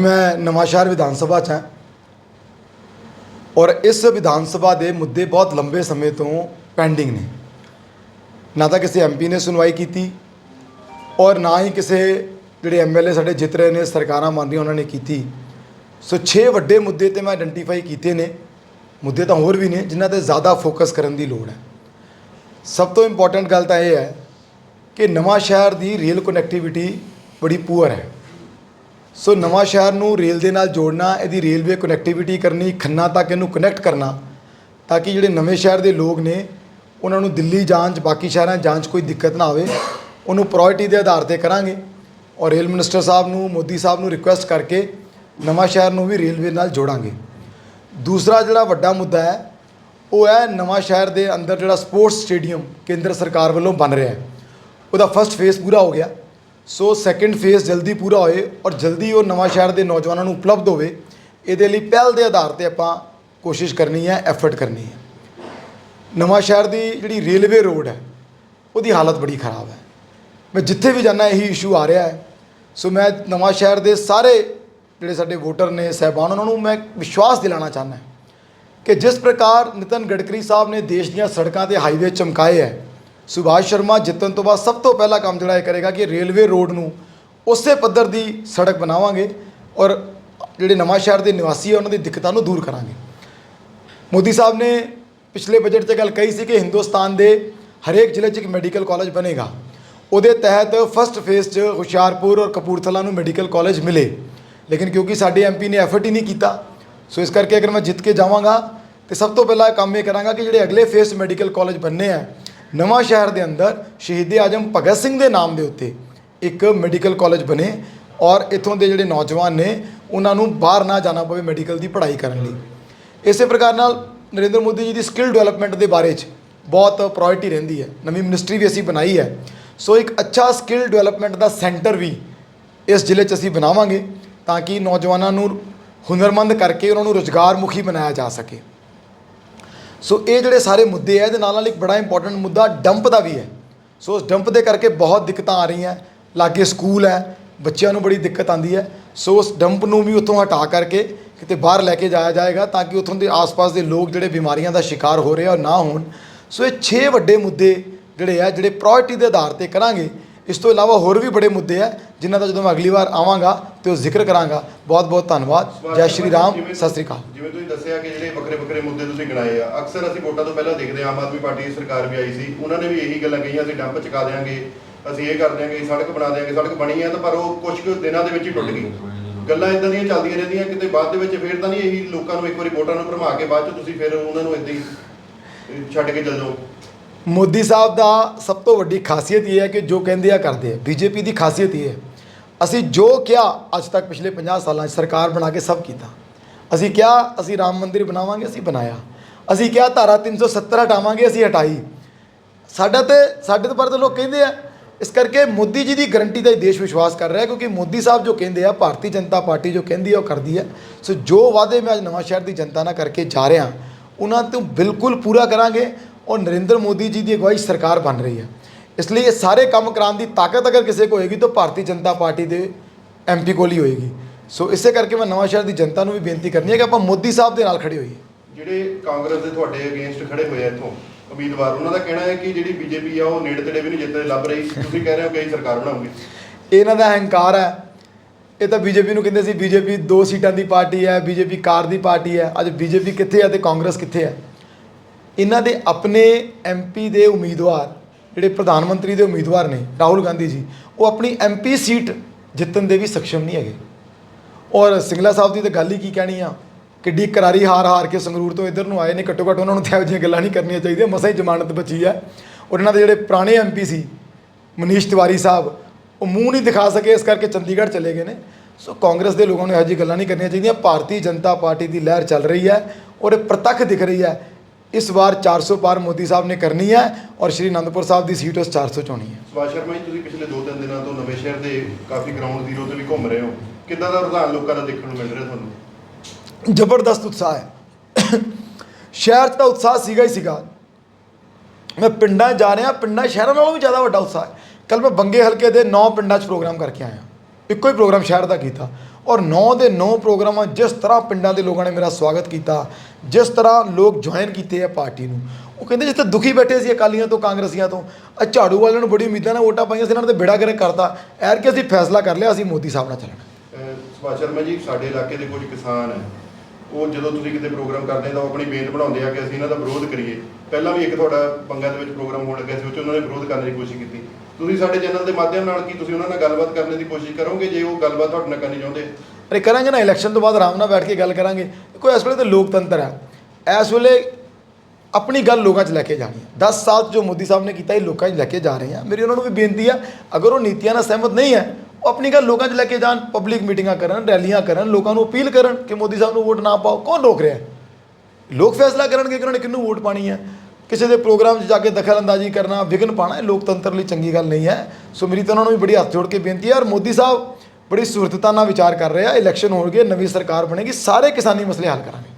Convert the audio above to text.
ਮੈਂ ਨਵਾਂਸ਼ਹਿਰ ਵਿਧਾਨ ਸਭਾ 'ਚ ਹਾਂ ਔਰ ਇਸ ਵਿਧਾਨ ਸਭਾ ਦੇ ਮੁੱਦੇ ਬਹੁਤ ਲੰਬੇ ਸਮੇਂ ਤੋਂ ਪੈਂਡਿੰਗ ਨੇ। ਨਾ ਤਾਂ ਕਿਸੇ ਐਮਪੀ ਨੇ ਸੁਣਵਾਈ ਕੀਤੀ ਔਰ ਨਾ ਹੀ ਕਿਸੇ ਜਿਹੜੇ ਐਮਐਲਏ ਸਾਡੇ ਜਿੱਤ ਰਹੇ ਨੇ, ਸਰਕਾਰਾਂ ਮੰਨਦੀਆਂ ਉਹਨਾਂ ਨੇ ਕੀਤੀ। ਸੋ 6 ਵੱਡੇ ਮੁੱਦੇ ਤੇ ਮੈਂ ਆਇਡੈਂਟੀਫਾਈ ਕੀਤੇ ਨੇ। ਮੁੱਦੇ ਤਾਂ ਹੋਰ ਵੀ ਨੇ ਜਿਨ੍ਹਾਂ ਤੇ ਜ਼ਿਆਦਾ ਫੋਕਸ ਕਰਨ ਦੀ ਲੋੜ ਹੈ। ਸਭ ਤੋਂ ਇੰਪੋਰਟੈਂਟ ਗੱਲ ਤਾਂ ਇਹ ਹੈ ਕਿ ਨਵਾਂ ਸ਼ਹਿਰ ਦੀ ਰੇਲ ਕਨੈਕਟੀਵਿਟੀ ਬੜੀ ਪੂਅਰ ਹੈ। ਸੋ ਨਵਾਂ ਸ਼ਹਿਰ ਨੂੰ ਰੇਲ ਦੇ ਨਾਲ ਜੋੜਨਾ, ਇਹਦੀ ਰੇਲਵੇ ਕਨੈਕਟੀਵਿਟੀ ਕਰਨੀ, ਖੰਨਾ ਤੱਕ ਇਹਨੂੰ ਕਨੈਕਟ ਕਰਨਾ, ਤਾਂ ਕਿ ਜਿਹੜੇ ਨਵੇਂ ਸ਼ਹਿਰ ਦੇ ਲੋਕ ਨੇ, ਉਹਨਾਂ ਨੂੰ ਦਿੱਲੀ ਜਾਣ 'ਚ, ਬਾਕੀ ਸ਼ਹਿਰਾਂ 'ਚ ਜਾਣ 'ਚ ਕੋਈ ਦਿੱਕਤ ਨਾ ਆਵੇ, ਉਹਨੂੰ ਪ੍ਰਾਇੋਰਟੀ ਦੇ ਆਧਾਰ ਤੇ ਕਰਾਂਗੇ। ਔਰ ਰੇਲ ਮਿਨਿਸਟਰ ਸਾਹਿਬ ਨੂੰ, ਮੋਦੀ ਸਾਹਿਬ ਨੂੰ ਰਿਕੁਐਸਟ ਕਰਕੇ ਨਵਾਂ ਸ਼ਹਿਰ ਨੂੰ ਵੀ ਰੇਲਵੇ ਨਾਲ ਜੋੜਾਂਗੇ। ਦੂਸਰਾ ਜਿਹੜਾ ਵੱਡਾ ਮੁੱਦਾ ਹੈ, ਉਹ ਹੈ ਨਵਾਂ ਸ਼ਹਿਰ ਦੇ ਅੰਦਰ ਜਿਹੜਾ ਸਪੋਰਟਸ ਸਟੇਡੀਅਮ ਕੇਂਦਰ ਸਰਕਾਰ ਵੱਲੋਂ ਬਣ ਰਿਹਾ ਹੈ। ਉਹਦਾ ਫਸਟ ਫੇਸ ਪੂਰਾ ਹੋ ਗਿਆ। ਸੋ ਸੈਕੰਡ ਫੇਜ਼ ਜਲਦੀ ਪੂਰਾ ਹੋਏ ਔਰ ਜਲਦੀ ਉਹ ਨਵਾਂ ਸ਼ਹਿਰ ਦੇ ਨੌਜਵਾਨਾਂ ਨੂੰ ਉਪਲਬਧ ਹੋਵੇ, ਇਹਦੇ ਲਈ ਪਹਿਲ ਦੇ ਆਧਾਰ ਤੇ ਆਪਾਂ ਕੋਸ਼ਿਸ਼ ਕਰਨੀ ਹੈ ਐਫਰਟ ਕਰਨੀ ਹੈ। ਨਵਾਂ ਸ਼ਹਿਰ ਦੀ ਜਿਹੜੀ ਰੇਲਵੇ ਰੋਡ ਹੈ, ਉਹਦੀ ਹਾਲਤ ਬੜੀ ਖਰਾਬ ਹੈ। ਮੈਂ ਜਿੱਥੇ ਵੀ ਜਾਂਦਾ, ਇਹੀ ਇਸ਼ੂ ਆ ਰਿਹਾ ਹੈ। ਸੋ ਮੈਂ ਨਵਾਂ ਸ਼ਹਿਰ ਦੇ ਸਾਰੇ ਜਿਹੜੇ ਸਾਡੇ ਵੋਟਰ ਨੇ, ਸਹਿਬਾਨ, ਉਹਨਾਂ ਨੂੰ ਮੈਂ ਵਿਸ਼ਵਾਸ ਦਿਲਾਣਾ ਚਾਹੁੰਦਾ ਕਿ ਜਿਸ ਪ੍ਰਕਾਰ ਨਿਤਨ ਗਡਕਰੀ ਸਾਹਿਬ ਨੇ ਦੇਸ਼ ਦੀਆਂ ਸੜਕਾਂ ਤੇ ਹਾਈਵੇ ਚਮਕਾਏ ਹੈ ਸੁਭਾਸ਼ ਸ਼ਰਮਾ ਜਿੱਤਣ ਤੋਂ ਬਾਅਦ ਸਭ ਤੋਂ ਪਹਿਲਾ ਕੰਮ ਜਿਹੜਾ ਇਹ ਕਰੇਗਾ ਕਿ ਰੇਲਵੇ ਰੋਡ ਨੂੰ ਉਸੇ ਪੱਧਰ ਦੀ ਸੜਕ ਬਣਾਵਾਂਗੇ ਔਰ ਜਿਹੜੇ ਨਵਾਂ ਸ਼ਹਿਰ ਦੇ ਨਿਵਾਸੀ ਆ, ਉਹਨਾਂ ਦੀ ਦਿੱਕਤਾਂ ਨੂੰ ਦੂਰ ਕਰਾਂਗੇ। ਮੋਦੀ ਸਾਹਿਬ ਨੇ ਪਿਛਲੇ ਬਜਟ 'ਚ ਗੱਲ ਕਹੀ ਸੀ ਕਿ ਹਿੰਦੁਸਤਾਨ ਦੇ ਹਰੇਕ ਜ਼ਿਲ੍ਹੇ 'ਚ ਇੱਕ ਮੈਡੀਕਲ ਕਾਲਜ ਬਣੇਗਾ। ਉਹਦੇ ਤਹਿਤ ਫਸਟ ਫੇਸ 'ਚ ਹੁਸ਼ਿਆਰਪੁਰ ਔਰ ਕਪੂਰਥਲਾ ਨੂੰ ਮੈਡੀਕਲ ਕਾਲਜ ਮਿਲੇ। ਲੇਕਿਨ ਕਿਉਂਕਿ ਸਾਡੇ ਐਮਪੀ ਨੇ ਐਫਰਟ ਹੀ ਨਹੀਂ ਕੀਤਾ, ਸੋ ਇਸ ਕਰਕੇ ਅਗਰ ਮੈਂ ਜਿੱਤ ਕੇ ਜਾਵਾਂਗਾ, ਤੇ ਸਭ ਤੋਂ ਪਹਿਲਾਂ ਕੰਮ ਇਹ ਕਰਾਂਗਾ ਕਿ ਜਿਹੜੇ ਅਗਲੇ ਫੇਸ 'ਚ ਮੈਡੀਕਲ ਕਾਲਜ ਬਣਨੇ ਆ ਨਵਾਂ ਸ਼ਹਿਰ ਦੇ ਅੰਦਰ ਸ਼ਹੀਦ ਆਜਮ ਭਗਤ ਸਿੰਘ ਦੇ ਨਾਮ ਦੇ ਉੱਤੇ ਇੱਕ ਮੈਡੀਕਲ ਕਾਲਜ ਬਣੇ ਔਰ ਇਥੋਂ ਦੇ ਜਿਹੜੇ ਨੌਜਵਾਨ ਨੇ, ਉਹਨਾਂ ਨੂੰ ਬਾਹਰ ਨਾ ਜਾਣਾ ਪਵੇ ਮੈਡੀਕਲ ਦੀ ਪੜ੍ਹਾਈ ਕਰਨ ਲਈ। ਇਸੇ ਪ੍ਰਕਾਰ ਨਾਲ ਨਰਿੰਦਰ ਮੋਦੀ ਜੀ ਦੀ ਸਕਿੱਲ ਡਿਵੈਲਪਮੈਂਟ ਦੇ ਬਾਰੇ 'ਚ ਬਹੁਤ ਪ੍ਰਾਇੋਰਟੀ ਰਹਿੰਦੀ ਹੈ। ਨਵੀਂ ਮਿਨਿਸਟਰੀ ਵੀ ਅਸੀਂ ਬਣਾਈ ਹੈ। ਸੋ ਇੱਕ ਅੱਛਾ ਸਕਿੱਲ ਡਿਵੈਲਪਮੈਂਟ ਦਾ ਸੈਂਟਰ ਵੀ ਇਸ ਜ਼ਿਲ੍ਹੇ 'ਚ ਅਸੀਂ ਬਣਾਵਾਂਗੇ ਤਾਂ ਕਿ ਨੌਜਵਾਨਾਂ ਨੂੰ ਹੁਨਰਮੰਦ ਕਰਕੇ ਉਹਨਾਂ ਨੂੰ ਰੁਜ਼ਗਾਰ ਮੁਖੀ ਬਣਾਇਆ ਜਾ ਸਕੇ। ਸੋ ਇਹ ਜਿਹੜੇ ਸਾਰੇ ਮੁੱਦੇ ਹੈ ਇਹਦੇ ਨਾਲ ਨਾਲ ਇੱਕ ਬੜਾ ਇੰਪੋਰਟੈਂਟ ਮੁੱਦਾ ਡੰਪ ਦਾ ਵੀ ਹੈ। ਸੋ ਉਸ ਡੰਪ ਦੇ ਕਰਕੇ ਬਹੁਤ ਦਿੱਕਤਾਂ ਆ ਰਹੀਆਂ। ਲਾਗੇ ਸਕੂਲ ਹੈ, ਬੱਚਿਆਂ ਨੂੰ ਬੜੀ ਦਿੱਕਤ ਆਂਦੀ ਹੈ। ਸੋ ਉਸ ਡੰਪ ਨੂੰ ਵੀ ਉੱਥੋਂ ਹਟਾ ਕਰਕੇ ਕਿਤੇ ਬਾਹਰ ਲੈ ਕੇ ਜਾਇਆ ਜਾਏਗਾ ਤਾਂ ਕਿ ਉੱਥੋਂ ਦੇ ਆਸ-ਪਾਸ ਦੇ ਲੋਕ ਜਿਹੜੇ ਬਿਮਾਰੀਆਂ ਦਾ ਸ਼ਿਕਾਰ ਹੋ ਰਹੇ ਆ, ਉਹ ਨਾ ਹੋਣ। ਸੋ ਇਹ 6 ਵੱਡੇ ਮੁੱਦੇ ਜਿਹੜੇ ਆ, ਜਿਹੜੇ ਪ੍ਰਾਇੋਰਟੀ ਦੇ ਆਧਾਰ ਤੇ ਕਰਾਂਗੇ। ਇਸ ਤੋਂ ਇਲਾਵਾ ਹੋਰ ਵੀ ਬੜੇ ਮੁੱਦੇ ਆ, ਜਿਨ੍ਹਾਂ ਦਾ ਜਦੋਂ ਮੈਂ ਅਗਲੀ ਵਾਰ ਆਵਾਂਗਾ ਤੇ ਉਹ ਜ਼ਿਕਰ ਕਰਾਂਗਾ। ਬਹੁਤ ਬਹੁਤ ਧੰਨਵਾਦ। ਜੈ ਸ਼੍ਰੀ ਰਾਮ। ਸਤਿ ਸ੍ਰੀ ਅਕਾਲ। ਜਿਵੇਂ ਤੁਸੀਂ ਦੱਸਿਆ ਕਿ ਜਿਹੜੇ ਵੱਖਰੇ ਵੱਖਰੇ ਮੁੱਦੇ ਤੁਸੀਂ ਗਿਣਾਏ ਆ ਅਕਸਰ ਅਸੀਂ ਵੋਟਾਂ ਤੋਂ ਪਹਿਲਾਂ ਦੇਖਦੇ ਆਮ ਆਦਮੀ ਪਾਰਟੀ ਦੀ ਸਰਕਾਰ ਵੀ ਆਈ ਸੀ। ਉਹਨਾਂ ਨੇ ਵੀ ਇਹੀ ਗੱਲਾਂ ਕਹੀਆਂ ਅਸੀਂ ਡੰਪ ਚੁਕਾ ਦੇਾਂਗੇ ਅਸੀਂ ਇਹ ਕਰ ਦਿਆਂਗੇ ਸੜਕ ਬਣਾ ਦੇਾਂਗੇ ਸੜਕ ਬਣੀ ਹੈ ਤਾਂ ਪਰ ਉਹ ਕੁਝ ਕੁ ਦਿਨਾਂ ਦੇ ਵਿੱਚ ਹੀ ਟੁੱਟ ਗਈ। ਗੱਲਾਂ ਇਦਾਂ ਦੀਆਂ ਚੱਲਦੀਆਂ ਰਹਿੰਦੀਆਂ ਕਿਤੇ ਬਾਅਦ ਦੇ ਵਿੱਚ ਫੇਰ ਤਾਂ ਨਹੀਂ ਇਹੀ ਲੋਕਾਂ ਨੂੰ ਇੱਕ ਵਾਰੀ ਵੋਟਾਂ ਨੂੰ ਭਰਮਾ ਕੇ ਬਾਅਦ ਚ ਤੁਸੀਂ ਫਿਰ ਉਹਨਾਂ ਨੂੰ ਇਦਾਂ ਹੀ ਛੱਡ ਕੇ ਚੱਲ ਜਾਓ। ਮੋਦੀ ਸਾਹਿਬ ਦਾ ਸਭ ਤੋਂ ਵੱਡੀ ਖਾਸੀਅਤ ਇਹ ਹੈ ਕਿ ਜੋ ਕਹਿੰਦੇ ਆ ਕਰਦੇ ਆ। ਬੀਜੇਪੀ ਦੀ ਖਾਸੀਅਤ ਇਹ ਹੈ। ਅਸੀਂ ਜੋ ਕਿਹਾ, ਅੱਜ ਤੱਕ ਪਿਛਲੇ 50 ਸਾਲਾਂ 'ਚ ਸਰਕਾਰ ਬਣਾ ਕੇ ਸਭ ਕੀਤਾ। ਅਸੀਂ ਕਿਹਾ, ਅਸੀਂ ਰਾਮ ਮੰਦਿਰ ਬਣਾਵਾਂਗੇ, ਅਸੀਂ ਬਣਾਇਆ। ਅਸੀਂ ਕਿਹਾ, ਧਾਰਾ 370 ਹਟਾਵਾਂਗੇ, ਅਸੀਂ ਹਟਾਈ। ਸਾਡਾ ਤੇ, ਸਾਡੇ ਤੋਂ ਪਰ ਲੋਕ ਕਹਿੰਦੇ ਆ, ਇਸ ਕਰਕੇ ਮੋਦੀ ਜੀ ਦੀ ਗਰੰਟੀ ਦਾ ਹੀ ਦੇਸ਼ ਵਿਸ਼ਵਾਸ ਕਰ ਰਿਹਾ, ਕਿਉਂਕਿ ਮੋਦੀ ਸਾਹਿਬ ਜੋ ਕਹਿੰਦੇ ਆ, ਭਾਰਤੀ ਜਨਤਾ ਪਾਰਟੀ ਜੋ ਕਹਿੰਦੀ ਆ, ਉਹ ਕਰਦੀ ਹੈ ਸੋ ਜੋ ਵਾਅਦੇ ਮੈਂ ਅੱਜ ਨਵਾਂ ਸ਼ਹਿਰ ਦੀ ਜਨਤਾ ਨਾਲ ਕਰਕੇ ਜਾ ਰਿਹਾ, ਉਹਨਾਂ ਤੋਂ ਬਿਲਕੁਲ ਪੂਰਾ ਕਰਾਂਗੇ, ਔਰ ਨਰਿੰਦਰ ਮੋਦੀ ਜੀ ਦੀ ਅਗਵਾਈ ਸਰਕਾਰ ਬਣ ਰਹੀ ਹੈ ਇਸ ਲਈ ਇਹ ਸਾਰੇ ਕੰਮ ਕਰਾਉਣ ਦੀ ਤਾਕਤ ਅਗਰ ਕਿਸੇ ਕੋ ਹੋਏਗੀ ਤਾਂ ਭਾਰਤੀ ਜਨਤਾ ਪਾਰਟੀ ਦੇ ਐਮਪੀ ਕੋਲ ਹੀ ਹੋਏਗੀ। ਸੋ ਇਸੇ ਕਰਕੇ ਮੈਂ ਨਵਾਂ ਸ਼ਹਿਰ ਦੀ ਜਨਤਾ ਨੂੰ ਵੀ ਬੇਨਤੀ ਕਰਨੀ ਹੈ ਕਿ ਆਪਾਂ ਮੋਦੀ ਸਾਹਿਬ ਦੇ ਨਾਲ ਖੜੇ ਹੋਈਏ। ਜਿਹੜੇ ਕਾਂਗਰਸ ਦੇ ਤੁਹਾਡੇ ਅਗੇਂਸਟ ਖੜੇ ਹੋਏ ਆ ਇੱਥੋਂ ਉਮੀਦਵਾਰ ਉਹਨਾਂ ਦਾ ਕਹਿਣਾ ਹੈ ਕਿ ਜਿਹੜੀ ਬੀਜੇਪੀ ਆ ਉਹ ਨੇੜੇ ਤੇੜੇ ਵੀ ਨਹੀਂ ਜਿੱਤਦੇ ਲੱਭ ਰਹੀ। ਤੁਸੀਂ ਕਹਿ ਰਹੇ ਹੋ ਕਿ ਅਸੀਂ ਸਰਕਾਰ ਬਣਾਉਂਗੇ। ਇਹਨਾਂ ਦਾ ਅਹੰਕਾਰ ਹੈ। ਇਹ ਤਾਂ ਬੀਜੇਪੀ ਨੂੰ ਕਹਿੰਦੇ ਸੀ ਬੀਜੇਪੀ ਦੋ ਸੀਟਾਂ ਦੀ ਪਾਰਟੀ ਹੈ ਬੀਜੇਪੀ ਕਾਰ ਦੀ ਪਾਰਟੀ ਹੈ। ਅੱਜ ਬੀਜੇਪੀ ਕਿੱਥੇ ਹੈ ਤੇ ਕਾਂਗਰਸ ਕਿੱਥੇ ਹੈ? ਇਹਨਾਂ ਦੇ ਆਪਣੇ ਐਮਪੀ ਦੇ ਉਮੀਦਵਾਰ ਜਿਹੜੇ ਪ੍ਰਧਾਨ ਮੰਤਰੀ ਦੇ ਉਮੀਦਵਾਰ ਨੇ, ਰਾਹੁਲ ਗਾਂਧੀ ਜੀ, ਉਹ ਆਪਣੀ ਐਮਪੀ ਸੀਟ ਜਿੱਤਣ ਦੇ ਵੀ ਸક્ષਮ ਨਹੀਂ ਹੈਗੇ। ਔਰ ਸਿੰਗਲਾ ਸਾਹਿਬ ਦੀ ਤਾਂ ਗੱਲ ਹੀ ਕੀ ਕਹਿਣੀ ਆ? ਕਿੱਡੀ ਕਰਾਰੀ ਹਾਰ ਹਾਰ ਕੇ ਸੰਗਰੂਰ ਤੋਂ ਇੱਧਰ ਨੂੰ ਆਏ ਨੇ, ਘੱਟੋ ਘੱਟ ਉਹਨਾਂ ਨੂੰ ਤਾਂ ਇਹੋ ਜਿਹੀਆਂ ਗੱਲਾਂ ਨਹੀਂ ਕਰਨੀਆਂ ਚਾਹੀਦੀਆਂ, ਮਸਾਂ ਹੀ ਜ਼ਮਾਨਤ ਬਚੀ ਹੈ ਔਰ ਇਹਨਾਂ ਦੇ ਜਿਹੜੇ ਪੁਰਾਣੇ ਐਮਪੀ ਸੀ, ਮਨੀਸ਼ ਤਿਵਾਰੀ ਸਾਹਿਬ, ਉਹ ਮੂੰਹ ਨਹੀਂ ਦਿਖਾ ਸਕੇ, ਇਸ ਕਰਕੇ ਚੰਡੀਗੜ੍ਹ ਚਲੇ ਗਏ ਨੇ। ਸੋ ਕਾਂਗਰਸ ਦੇ ਲੋਕਾਂ ਨੂੰ ਇਹੋ ਜਿਹੀ ਗੱਲਾਂ ਨਹੀਂ ਕਰਨੀਆਂ ਚਾਹੀਦੀਆਂ, ਭਾਰਤੀ ਜਨਤਾ ਪਾਰਟੀ ਦੀ ਲਹਿਰ ਚੱਲ ਰਹੀ ਹੈ, ਔਰ ਇਹ ਪ੍ਰਤੱਖ ਦਿਖ ਰਹੀ ਹੈ ਇਸ ਵਾਰ 400 ਪਾਰ ਮੋਦੀ ਸਾਹਿਬ ਨੇ ਕਰਨੀ ਹੈ ਔਰ ਸ਼੍ਰੀ ਅਨੰਦਪੁਰ ਸਾਹਿਬ ਦੀ ਸੀਟ ਉਸ 400 ਚ ਹੋਣੀ ਹੈ। ਸੁਭਾਸ਼ ਸ਼ਰਮਾ ਜੀ ਤੁਸੀਂ ਪਿਛਲੇ 2-3 ਦਿਨਾਂ ਤੋਂ ਨਵੇਂ ਸ਼ਹਿਰ ਦੇ ਕਾਫੀ ਗਰਾਊਂਡ ਜ਼ੀਰੋ ਤੇ ਵੀ ਘੁੰਮ ਰਹੇ ਹੋ। ਕਿੱਦਾਂ ਦਾ ਰੁਝਾਨ ਲੋਕਾਂ ਦਾ ਦੇਖਣ ਨੂੰ ਮਿਲ ਰਿਹਾ ਤੁਹਾਨੂੰ? ਜ਼ਬਰਦਸਤ ਉਤਸ਼ਾਹ ਹੈ। ਸ਼ਹਿਰ 'ਚ ਤਾਂ ਉਤਸ਼ਾਹ ਸੀਗਾ ਹੀ ਸੀਗਾ। ਮੈਂ ਪਿੰਡਾਂ ਜਾ ਰਿਹਾ ਪਿੰਡਾਂ ਸ਼ਹਿਰਾਂ ਨਾਲੋਂ ਵੀ ਜ਼ਿਆਦਾ ਵੱਡਾ ਉਤਸ਼ਾਹ ਹੈ। ਕੱਲ ਮੈਂ ਬੰਗੇ ਹਲਕੇ ਦੇ 9 ਪਿੰਡਾਂ 'ਚ ਪ੍ਰੋਗਰਾਮ ਕਰਕੇ ਆਇਆ। ਇੱਕੋ ਹੀ ਪ੍ਰੋਗਰਾਮ ਸ਼ਹਿਰ ਦਾ ਕੀਤਾ। ਔਰ 9 ਦੇ 9 ਪ੍ਰੋਗਰਾਮਾਂ ਜਿਸ ਤਰ੍ਹਾਂ ਪਿੰਡਾਂ ਦੇ ਲੋਕਾਂ ਨੇ ਮੇਰਾ ਸਵਾਗਤ ਕੀਤਾ, ਜਿਸ ਤਰ੍ਹਾਂ ਲੋਕ ਜੁਆਇਨ ਕੀਤੇ ਆ ਪਾਰਟੀ ਨੂੰ। ਉਹ ਕਹਿੰਦੇ ਜਿੱਥੇ ਦੁਖੀ ਬੈਠੇ ਸੀ ਅਕਾਲੀਆਂ ਤੋਂ, ਕਾਂਗਰਸੀਆਂ ਤੋਂ ਆ ਝਾੜੂ ਵਾਲਿਆਂ ਨੂੰ ਬੜੀ ਉਮੀਦਾਂ ਨਾਲ ਵੋਟਾਂ ਪਾਈਆਂ ਸੀ, ਇਹਨਾਂ ਨੇ ਤੇ ਬੇੜਾ ਗਰਕ ਕਰਤਾ। ਐਰ ਕੇ ਅਸੀਂ ਫੈਸਲਾ ਕਰ ਲਿਆ, ਅਸੀਂ ਮੋਦੀ ਸਾਹਿਬ ਨਾਲ ਚੱਲਣਾ। ਸੁਭਾਸ਼ ਸ਼ਰਮਾ ਜੀ, ਸਾਡੇ ਇਲਾਕੇ ਦੇ ਕੁਝ ਕਿਸਾਨ ਹੈ। ਉਹ ਜਦੋਂ ਤੁਸੀਂ ਕਿਤੇ ਪ੍ਰੋਗਰਾਮ ਕਰਦੇ ਤਾਂ ਉਹ ਆਪਣੀ ਬੇਨਤ ਬਣਾਉਂਦੇ ਆ ਕਿ ਅਸੀਂ ਇਹਨਾਂ ਦਾ ਵਿਰੋਧ ਕਰੀਏ। ਪਹਿਲਾਂ ਵੀ ਇੱਕ ਤੁਹਾਡਾ ਬੰਗਾ ਦੇ ਵਿੱਚ ਪ੍ਰੋਗਰਾਮ ਹੋਣ ਲੱਗਾ ਸੀ, ਉਹ 'ਚ ਉਹਨਾਂ ਨੇ ਵਿਰੋਧ ਕਰਨ ਦੀ ਕੋਸ਼ਿਸ਼ ਕੀਤੀ। ਤੁਸੀਂ ਸਾਡੇ ਚੈਨਲ ਦੇ ਮਾਧਿਅਮ ਨਾਲ ਕੀ ਤੁਸੀਂ ਉਹਨਾਂ ਨਾਲ ਗੱਲਬਾਤ ਕਰਨ ਦੀ ਕੋਸ਼ਿਸ਼ ਕਰੋਗੇ? ਜੇ ਉਹ ਗੱਲਬਾਤ ਤੁਹਾਡੇ ਨਾਲ ਕਰਨੀ ਚਾਹੁੰਦੇ। ਅਰੇ ਕਰਾਂਗੇ ਨਾ, ਇਲੈਕਸ਼ਨ ਤੋਂ ਬਾਅਦ ਆਰਾਮ ਨਾਲ ਬੈਠ ਕੇ ਗੱਲ ਕਰਾਂਗੇ। ਕੋਈ ਇਸ ਵੇਲੇ ਤਾਂ ਲੋਕਤੰਤਰ ਹੈ ਇਸ ਵੇਲੇ ਆਪਣੀ ਗੱਲ ਲੋਕਾਂ 'ਚ ਲੈ ਕੇ ਜਾਣੀ ਹੈ। 10 ਸਾਲ ਜੋ ਮੋਦੀ ਸਾਹਿਬ ਨੇ ਕੀਤਾ, ਇਹ ਲੋਕਾਂ 'ਚ ਲੈ ਕੇ ਜਾ ਰਹੇ ਆ। ਮੇਰੀ ਉਹਨਾਂ ਨੂੰ ਵੀ ਬੇਨਤੀ ਆ, ਅਗਰ ਉਹ ਨੀਤੀਆਂ ਨਾਲ ਸਹਿਮਤ ਨਹੀਂ ਹੈ, ਉਹ ਆਪਣੀ ਗੱਲ ਲੋਕਾਂ 'ਚ ਲੈ ਕੇ ਜਾਣ। ਪਬਲਿਕ ਮੀਟਿੰਗਾਂ ਕਰਨ, ਰੈਲੀਆਂ ਕਰਨ, ਲੋਕਾਂ ਨੂੰ ਅਪੀਲ ਕਰਨ ਕਿ ਮੋਦੀ ਸਾਹਿਬ ਨੂੰ ਵੋਟ ਨਾ ਪਾਓ। ਕੌਣ ਰੋਕ ਰਿਹਾ? ਲੋਕ ਫੈਸਲਾ ਕਰਨਗੇ ਕਿ ਉਹਨਾਂ ਨੇ ਕਿਹਨੂੰ ਵੋਟ ਪਾਣੀ ਹੈ? ਕਿਸੇ ਦੇ ਪ੍ਰੋਗਰਾਮ 'ਚ ਜਾ ਕੇ ਦਖਲਅੰਦਾਜ਼ੀ ਕਰਨਾ ਵਿਘਨ ਪਾਣਾ ਇਹ ਲੋਕਤੰਤਰ ਲਈ ਚੰਗੀ ਗੱਲ ਨਹੀਂ ਹੈ। ਸੋ ਮੇਰੀ ਤਾਂ ਉਹਨਾਂ ਨੂੰ ਵੀ ਬੜੀ ਹੱਥ ਜੋੜ ਕੇ ਬੇਨਤੀ ਹੈ ਔਰ ਮੋਦੀ ਸਾਹਿਬ ਬੜੀ ਸੁਰਤਤਾ ਨਾਲ ਵਿਚਾਰ ਕਰ ਰਹੇ ਆ। ਇਲੈਕਸ਼ਨ ਹੋਣਗੇ, ਨਵੀਂ ਸਰਕਾਰ ਬਣੇਗੀ, ਸਾਰੇ ਕਿਸਾਨੀ ਮਸਲੇ ਹੱਲ ਕਰਾਂਗੇ।